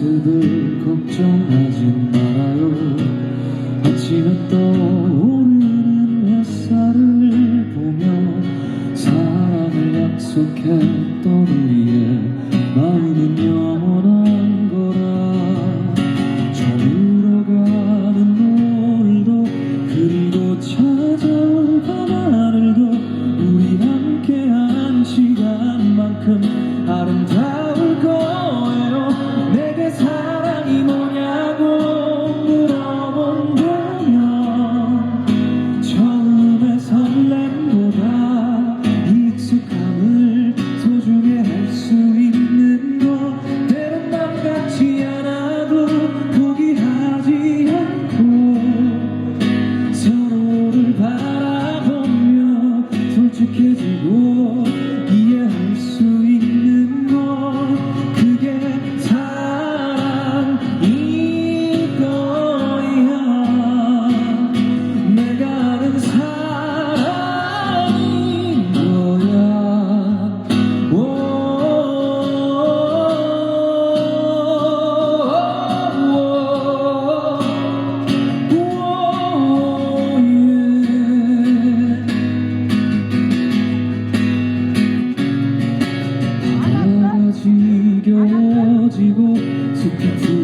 모습을 걱정하지 말아요. 아침에 떠오르는 햇살을 보며 사랑을 약속했던 우리의 마음은 영원한 거라. 저물어 가는 노을도 그리고 찾아올 밤하늘도 우리 함께한 시간만큼 아름다운 goodbye. to get through.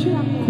去了？